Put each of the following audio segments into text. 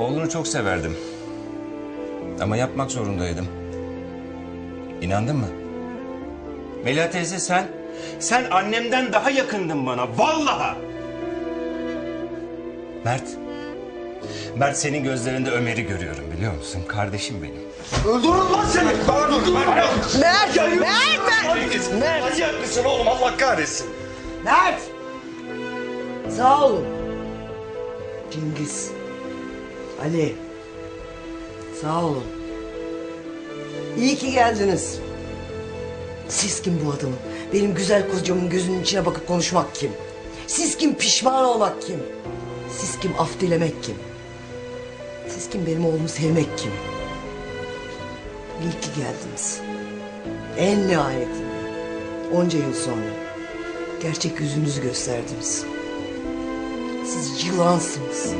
Oğlunu çok severdim. Ama yapmak zorundaydım. İnandın mı? Melia teyze sen, sen annemden daha yakındın bana. Vallahi. Mert. Mert senin gözlerinde Ömer'i görüyorum biliyor musun? Kardeşim benim. Öldürün lan seni. Bana dur. Mert! Mert! Mert! Mert! Manyak mısın oğlum Allah kahretsin. Mert! Sağ olun. Cengiz. Ali. Sağ olun. İyi ki geldiniz. Siz kim bu adamın? Benim güzel kocamın gözünün içine bakıp konuşmak kim? Siz kim pişman olmak kim? Siz kim af dilemek kim? Siz kim benim oğlumu sevmek kim? İyi ki geldiniz. En nihayetinde. Onca yıl sonra. Gerçek yüzünüzü gösterdiniz. Siz yılansınız.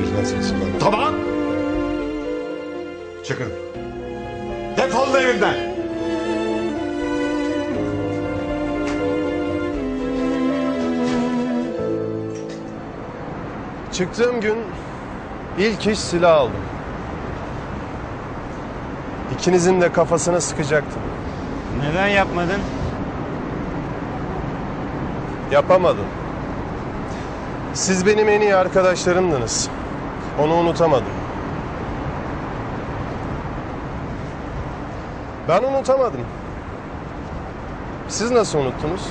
Güzel sesin bana. Tamam. Çıkın. Defolun evimden. Çıktığım gün ilk iş silah aldım. İkinizin de kafasına sıkacaktım. Neden yapmadın? Yapamadım. Siz benim en iyi arkadaşlarımdınız. Onu unutamadım. Ben unutamadım. Siz nasıl unuttunuz?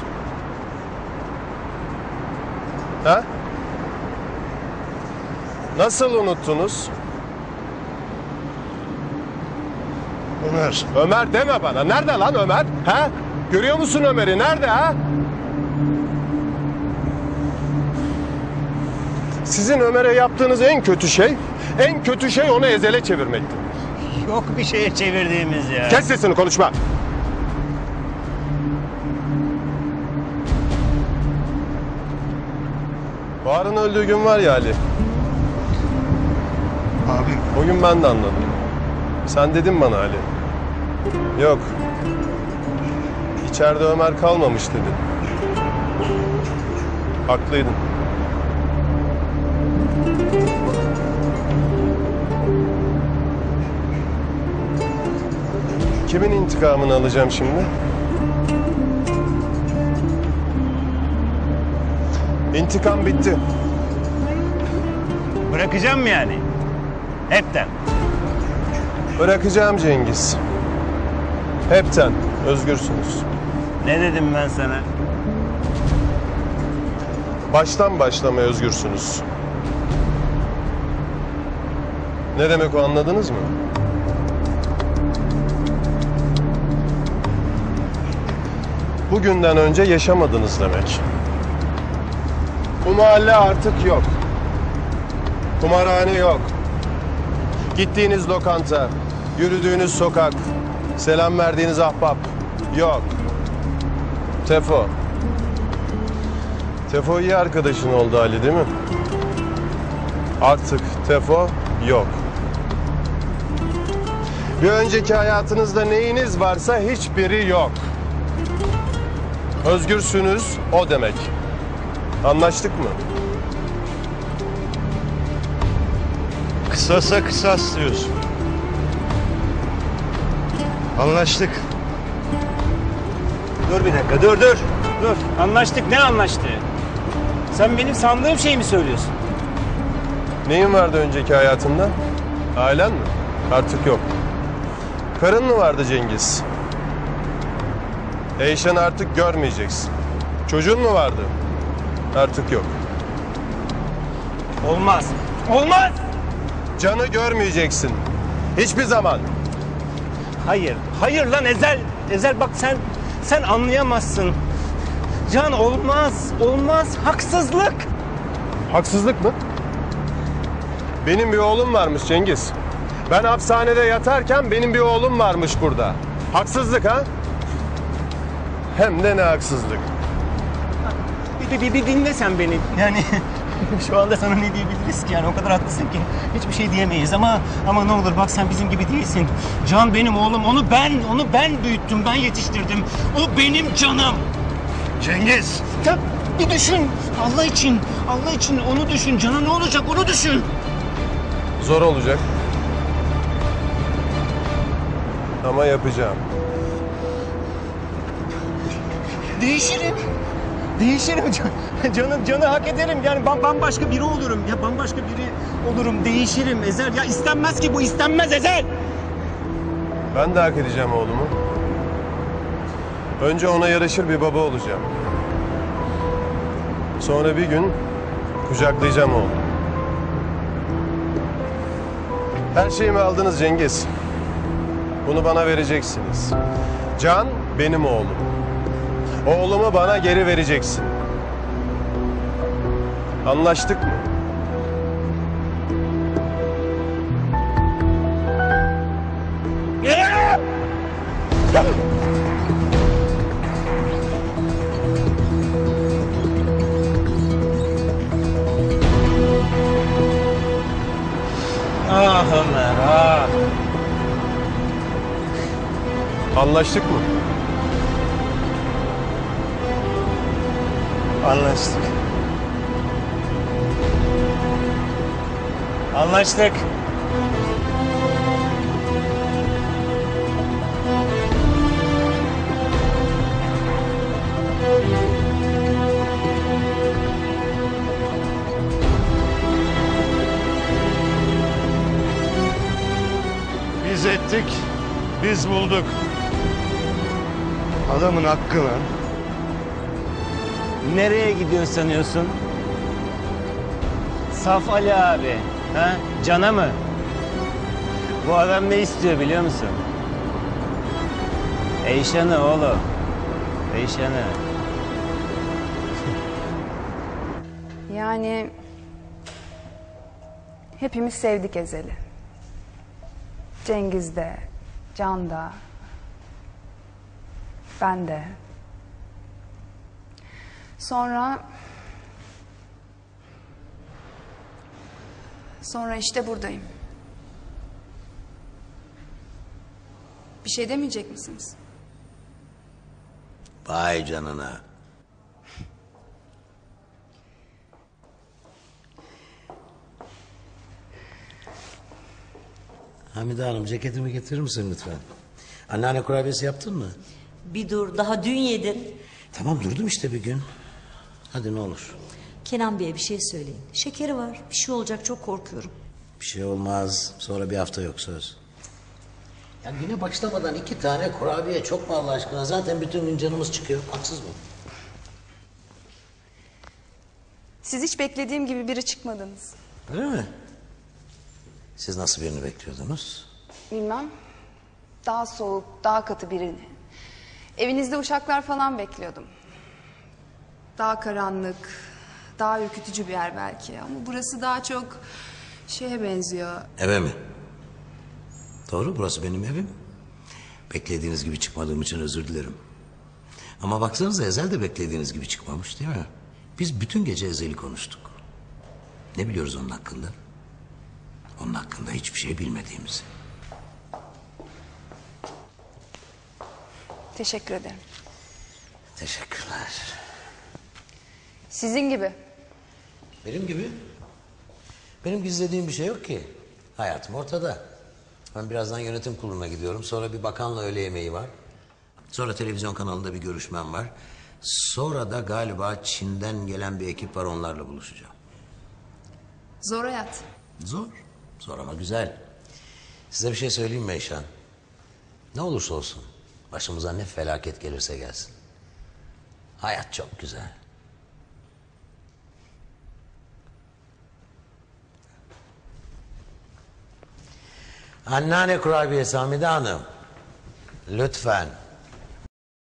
Ha? Nasıl unuttunuz? Ömer. Ömer deme bana. Nerede lan Ömer? Ha? Görüyor musun Ömer'i? Nerede ha? Sizin Ömer'e yaptığınız en kötü şey, en kötü şey onu ezele çevirmekti. Yok bir şeye çevirdiğimiz ya. Kes sesini konuşma. Bahar'ın öldüğü gün var ya Ali. Abi. O gün ben de anladım. Sen dedin bana Ali. Yok. İçeride Ömer kalmamış dedin. Haklıydın. Kimin intikamını alacağım şimdi? İntikam bitti. Bırakacağım mı yani? Hepten. Bırakacağım Cengiz. Hepten özgürsünüz. Ne dedim ben sana? Baştan başlamaya özgürsünüz. Ne demek o anladınız mı? Bugünden önce yaşamadınız demek. Bu mahalle artık yok. Kumarhane yok. Gittiğiniz lokanta, yürüdüğünüz sokak, selam verdiğiniz ahbap yok. Tefo. Tefo iyi arkadaşın oldu Ali değil mi? Artık Tefo yok. Bir önceki hayatınızda neyiniz varsa hiçbiri yok. Özgürsünüz o demek. Anlaştık mı? Kısasa kısas diyorsun. Anlaştık. Dur bir dakika dur dur. Dur. Anlaştık ne anlaştı? Sen benim sandığım şeyi mi söylüyorsun? Neyin vardı önceki hayatında? Ailen mi? Artık yok. Karın mı vardı Cengiz? Eyşan'ı artık görmeyeceksin. Çocuğun mu vardı? Artık yok. Olmaz. Olmaz. Canı görmeyeceksin. Hiçbir zaman. Hayır. Hayır lan Ezel. Ezel bak sen sen anlayamazsın. Can olmaz. Olmaz. Haksızlık. Haksızlık mı? Benim bir oğlum varmış Cengiz. Ben hapishanede yatarken benim bir oğlum varmış burada. Haksızlık ha? Hem de ne haksızlık. Bir, bir, bir dinle sen beni. Yani şu anda sana ne diyebiliriz ki yani o kadar haklısın ki hiçbir şey diyemeyiz ama ama ne olur bak sen bizim gibi değilsin. Can benim oğlum onu ben onu ben büyüttüm ben yetiştirdim. O benim canım. Cengiz. Ta- Bir düşün. Allah için. Allah için onu düşün. Cana ne olacak onu düşün. Zor olacak. Ama yapacağım. Değişirim. Değişirim. Can- Canı, canı hak ederim. Yani ben bambaşka biri olurum. Ya bambaşka biri olurum. Değişirim Ezel. Ya istenmez ki bu istenmez Ezel. Ben de hak edeceğim oğlumu. Önce ona yaraşır bir baba olacağım. Sonra bir gün kucaklayacağım oğlumu. Her şeyimi aldınız Cengiz. Bunu bana vereceksiniz. Can benim oğlum. Oğlumu bana geri vereceksin. Anlaştık mı? Ah Ömer ah. Anlaştık mı? Anlaştık. Anlaştık. Biz ettik, biz bulduk. Adamın hakkını Nereye gidiyor sanıyorsun? Saf Ali abi. Ha? Cana mı? Bu adam ne istiyor biliyor musun? Eyşan'ı oğlum. Eyşan'ı. Yani hepimiz sevdik Ezel'i. Cengiz de, Can da, ben de. Sonra sonra işte buradayım. Bir şey demeyecek misiniz? Vay canına. Hamide Hanım ceketimi getirir misin lütfen? Anneanne kurabiyesi yaptın mı? Bir dur daha dün yedin. Tamam durdum işte bir gün. Hadi ne olur. Kenan Bey'e bir şey söyleyin. Şekeri var. Bir şey olacak çok korkuyorum. Bir şey olmaz. Sonra bir hafta yok söz. Ya güne başlamadan iki tane kurabiye çok mu Allah aşkına? Zaten bütün gün canımız çıkıyor. Haksız mı? Siz hiç beklediğim gibi biri çıkmadınız. Öyle mi? Siz nasıl birini bekliyordunuz? Bilmem. Daha soğuk, daha katı birini. Evinizde uşaklar falan bekliyordum. Daha karanlık, daha ürkütücü bir yer belki. Ama burası daha çok şeye benziyor. Eve mi? Doğru burası benim evim. Beklediğiniz gibi çıkmadığım için özür dilerim. Ama baksanıza Ezel de beklediğiniz gibi çıkmamış değil mi? Biz bütün gece Ezel'i konuştuk. Ne biliyoruz onun hakkında? Onun hakkında hiçbir şey bilmediğimizi. Teşekkür ederim. Teşekkürler. Sizin gibi. Benim gibi. Benim gizlediğim bir şey yok ki. Hayatım ortada. Ben birazdan yönetim kuruluna gidiyorum. Sonra bir bakanla öğle yemeği var. Sonra televizyon kanalında bir görüşmem var. Sonra da galiba Çin'den gelen bir ekip var onlarla buluşacağım. Zor hayat. Zor. Zor ama güzel. Size bir şey söyleyeyim mi Eyşan? Ne olursa olsun başımıza ne felaket gelirse gelsin. Hayat çok güzel. Anneanne kurabiyesi Hamide Hanım. Lütfen.